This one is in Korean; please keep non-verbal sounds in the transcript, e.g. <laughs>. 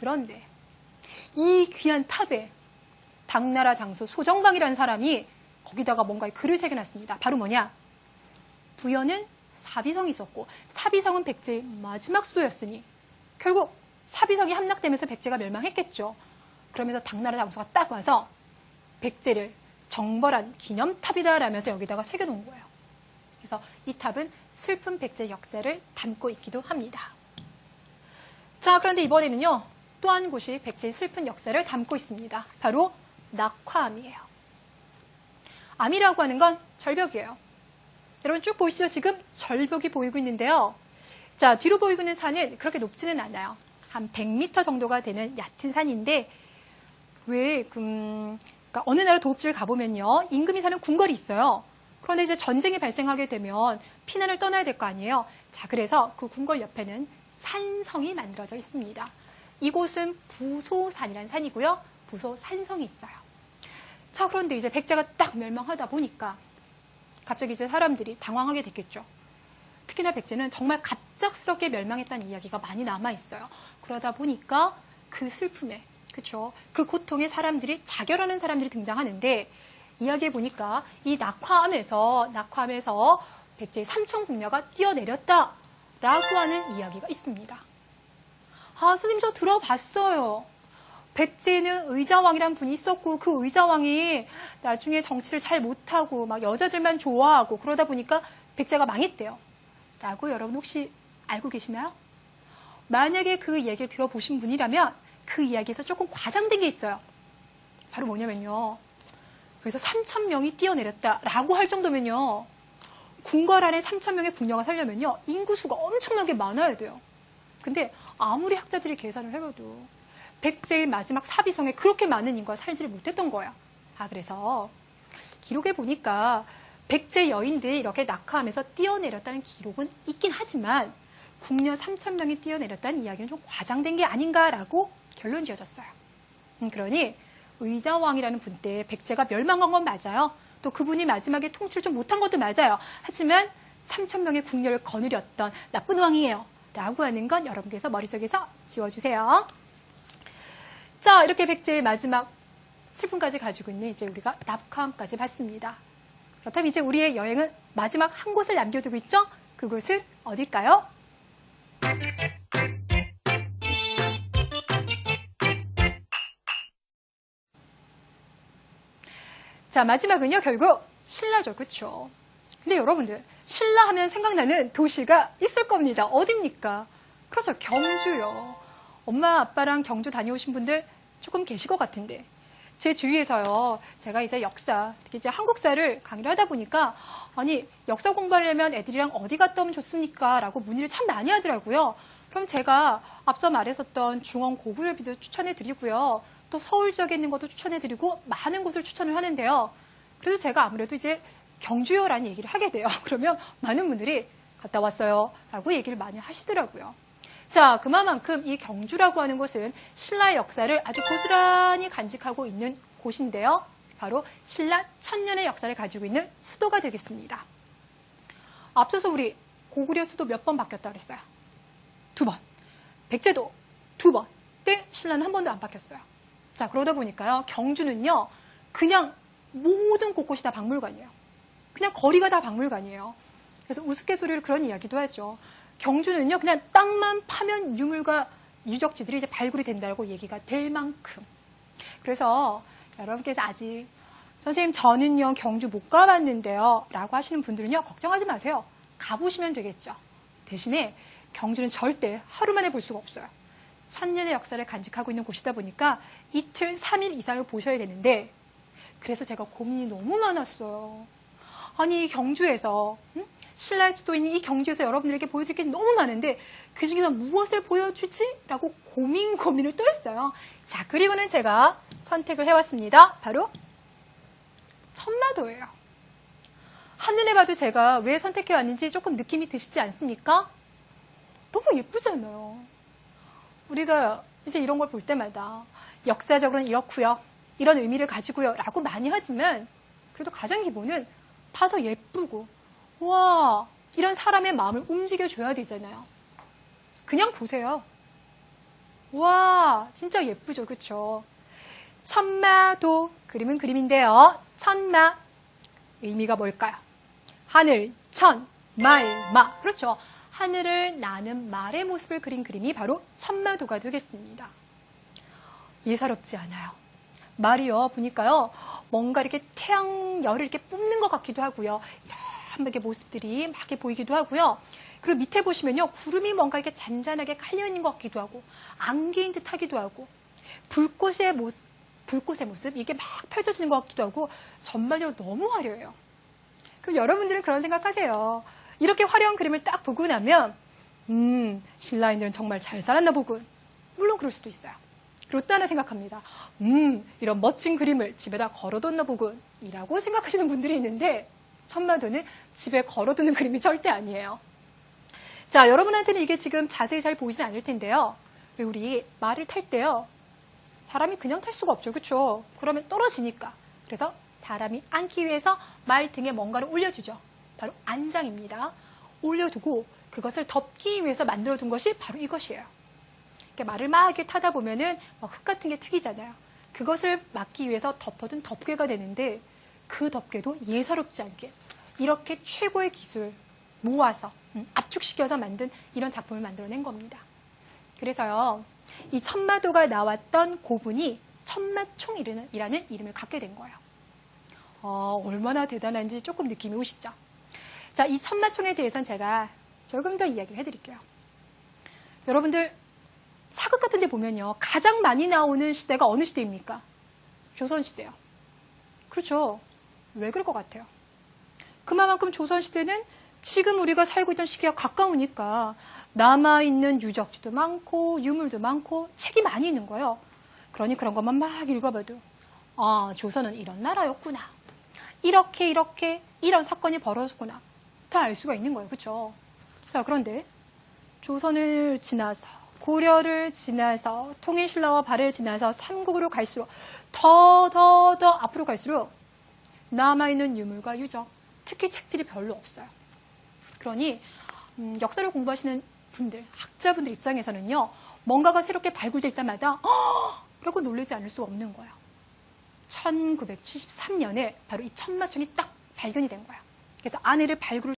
그런데 이 귀한 탑에 당나라 장수 소정방이라는 사람이 거기다가 뭔가 글을 새겨놨습니다. 바로 뭐냐? 부여는 사비성이 있었고 사비성은 백제의 마지막 수도였으니 결국 사비성이 함락되면서 백제가 멸망했겠죠. 그러면서 당나라 장수가 딱 와서 백제를 정벌한 기념탑이다라면서 여기다가 새겨놓은 거예요. 그래서 이 탑은 슬픈 백제 역사를 담고 있기도 합니다. 자, 그런데 이번에는요, 또 한 곳이 백제의 슬픈 역사를 담고 있습니다. 바로 낙화암이에요. 암이라고 하는 건 절벽이에요. 여러분 쭉 보시죠. 지금 절벽이 보이고 있는데요. 자, 뒤로 보이고 있는 산은 그렇게 높지는 않아요. 한 100m 정도가 되는 얕은 산인데, 왜, 음, 그러니까 어느 나라 도읍지를 가보면요. 임금이 사는 궁궐이 있어요. 그런데 이제 전쟁이 발생하게 되면 피난을 떠나야 될 거 아니에요. 자, 그래서 그 궁궐 옆에는 산성이 만들어져 있습니다. 이곳은 부소산이라는 산이고요. 부소 산성이 있어요. 자, 그런데 이제 백제가 딱 멸망하다 보니까 갑자기 이제 사람들이 당황하게 됐겠죠. 특히나 백제는 정말 갑작스럽게 멸망했다는 이야기가 많이 남아 있어요. 그러다 보니까 그 슬픔에, 그렇죠? 그 고통에 사람들이 자결하는 사람들이 등장하는데 이야기해 보니까 이 낙화암에서 낙화암에서 백제의 삼천 궁녀가 뛰어내렸다라고 하는 이야기가 있습니다. 아, 선생님 저 들어봤어요. 백제는 의자왕이란 분이 있었고 그 의자왕이 나중에 정치를 잘 못하고 막 여자들만 좋아하고 그러다 보니까 백제가 망했대요. 라고 여러분 혹시 알고 계시나요? 만약에 그 이야기를 들어보신 분이라면 그 이야기에서 조금 과장된 게 있어요. 바로 뭐냐면요. 그래서 3천 명이 뛰어내렸다라고 할 정도면요. 궁궐 안에 3천 명의 궁녀가 살려면요. 인구수가 엄청나게 많아야 돼요. 근데 아무리 학자들이 계산을 해봐도 백제의 마지막 사비성에 그렇게 많은 인구가 살지를 못했던 거예요. 아, 그래서 기록에 보니까 백제 여인들이 이렇게 낙하하면서 뛰어내렸다는 기록은 있긴 하지만 궁녀 3천 명이 뛰어내렸다는 이야기는 좀 과장된 게 아닌가라고 결론 지어졌어요. 음, 그러니 의자왕이라는 분 때 백제가 멸망한 건 맞아요. 또 그분이 마지막에 통치를 좀 못한 것도 맞아요. 하지만 3천 명의 궁녀를 거느렸던 나쁜 왕이에요. 라고 하는 건 여러분께서 머릿속에서 지워주세요. 자, 이렇게 백제의 마지막 슬픔까지 가지고 있는 이제 우리가 낙화암까지 봤습니다. 그렇다면 이제 우리의 여행은 마지막 한 곳을 남겨두고 있죠? 그곳은 어딜까요? 자, 마지막은요, 결국 신라죠. 그쵸? 근데 여러분들, 신라 하면 생각나는 도시가 있을 겁니다. 어딥니까? 그렇죠. 경주요. 엄마, 아빠랑 경주 다녀오신 분들 조금 계실 것 같은데. 제 주위에서요, 제가 이제 역사, 특히 이제 한국사를 강의를 하다 보니까, 아니, 역사 공부하려면 애들이랑 어디 갔다 오면 좋습니까? 라고 문의를 참 많이 하더라고요. 그럼 제가 앞서 말했었던 중원 고구려비도 추천해 드리고요. 또 서울 지역에 있는 것도 추천해 드리고, 많은 곳을 추천을 하는데요. 그래도 제가 아무래도 이제 경주요라는 얘기를 하게 돼요. <laughs> 그러면 많은 분들이 갔다 왔어요. 라고 얘기를 많이 하시더라고요. 자, 그만큼 이 경주라고 하는 곳은 신라의 역사를 아주 고스란히 간직하고 있는 곳인데요. 바로 신라 천년의 역사를 가지고 있는 수도가 되겠습니다. 앞서서 우리 고구려 수도 몇 번 바뀌었다 그랬어요? 두 번. 백제도 두 번. 때 신라는 한 번도 안 바뀌었어요. 자, 그러다 보니까요. 경주는요. 그냥 모든 곳곳이 다 박물관이에요. 그냥 거리가 다 박물관이에요. 그래서 우스갯소리로 그런 이야기도 하죠. 경주는요, 그냥 땅만 파면 유물과 유적지들이 이제 발굴이 된다고 얘기가 될 만큼. 그래서 여러분께서 아직 선생님 저는요 경주 못 가봤는데요 라고 하시는 분들은요 걱정하지 마세요 가보시면 되겠죠 대신에 경주는 절대 하루 만에 볼 수가 없어요 천년의 역사를 간직하고 있는 곳이다 보니까 이틀, 3일 이상을 보셔야 되는데 그래서 제가 고민이 너무 많았어요 아니 경주에서 응? 신라의 수도인 이 경주에서 여러분들에게 보여드릴 게 너무 많은데 그 중에서 무엇을 보여주지? 라고 고민 고민을 또 했어요. 자, 그리고는 제가 선택을 해왔습니다. 바로 천마도예요. 한눈에 봐도 제가 왜 선택해왔는지 조금 느낌이 드시지 않습니까? 너무 예쁘잖아요. 우리가 이제 이런 걸 볼 때마다 역사적으로는 이렇고요. 이런 의미를 가지고요. 라고 많이 하지만 그래도 가장 기본은 봐서 예쁘고 와, 이런 사람의 마음을 움직여줘야 되잖아요. 그냥 보세요. 와, 진짜 예쁘죠, 그쵸? 천마도 그림은 그림인데요. 천마 의미가 뭘까요? 하늘, 천, 말, 마. 그렇죠. 하늘을 나는 말의 모습을 그린 그림이 바로 천마도가 되겠습니다. 예사롭지 않아요. 말이요, 보니까요, 뭔가 이렇게 태양열을 이렇게 뿜는 것 같기도 하고요. 이렇게 모습들이 막 보이기도 하고요. 그리고 밑에 보시면요, 구름이 뭔가 이렇게 잔잔하게 깔려 있는 것 같기도 하고, 안개인 듯 하기도 하고, 불꽃의 모습, 불꽃의 모습, 이게 막 펼쳐지는 것 같기도 하고, 전반적으로 너무 화려해요. 그럼 여러분들은 그런 생각하세요. 이렇게 화려한 그림을 딱 보고 나면, 음, 신라인들은 정말 잘 살았나 보군. 물론 그럴 수도 있어요. 하나 생각합니다. 음, 이런 멋진 그림을 집에다 걸어뒀나 보군. 이라고 생각하시는 분들이 있는데, 천마도는 집에 걸어두는 그림이 절대 아니에요. 자, 여러분한테는 이게 지금 자세히 잘 보이진 않을 텐데요. 우리 말을 탈 때요. 사람이 그냥 탈 수가 없죠. 그렇죠? 그러면 떨어지니까. 그래서 사람이 앉기 위해서 말 등에 뭔가를 올려주죠. 바로 안장입니다. 올려두고 그것을 덮기 위해서 만들어둔 것이 바로 이것이에요. 말을 막 이렇게 타다 보면은 막흙 같은 게 튀기잖아요. 그것을 막기 위해서 덮어둔 덮개가 되는데 그 덮개도 예사롭지 않게 이렇게 최고의 기술 모아서 음, 압축시켜서 만든 이런 작품을 만들어낸 겁니다. 그래서요, 이 천마도가 나왔던 고분이 천마총이라는 이름을 갖게 된 거예요. 어, 얼마나 대단한지 조금 느낌이 오시죠? 자, 이 천마총에 대해서는 제가 조금 더 이야기를 해드릴게요. 여러분들, 사극 같은 데 보면요, 가장 많이 나오는 시대가 어느 시대입니까? 조선시대요. 그렇죠. 왜 그럴 것 같아요? 그만큼 조선시대는 지금 우리가 살고 있던 시기와 가까우니까 남아있는 유적지도 많고 유물도 많고 책이 많이 있는 거예요. 그러니 그런 것만 막 읽어봐도 아 조선은 이런 나라였구나. 이렇게 이렇게 이런 사건이 벌어졌구나. 다 알 수가 있는 거예요. 그렇죠? 자 그런데 조선을 지나서 고려를 지나서 통일신라와 발해를 지나서 삼국으로 갈수록 더 더 더 앞으로 갈수록 남아있는 유물과 유적 특히 책들이 별로 없어요. 그러니 음, 역사를 공부하시는 분들, 학자분들 입장에서는요, 뭔가가 새롭게 발굴될 때마다 어! 라고 놀라지 않을 수 없는 거예요. 1973년에 바로 이 천마총이 딱 발견이 된 거예요. 그래서 안에를 발굴을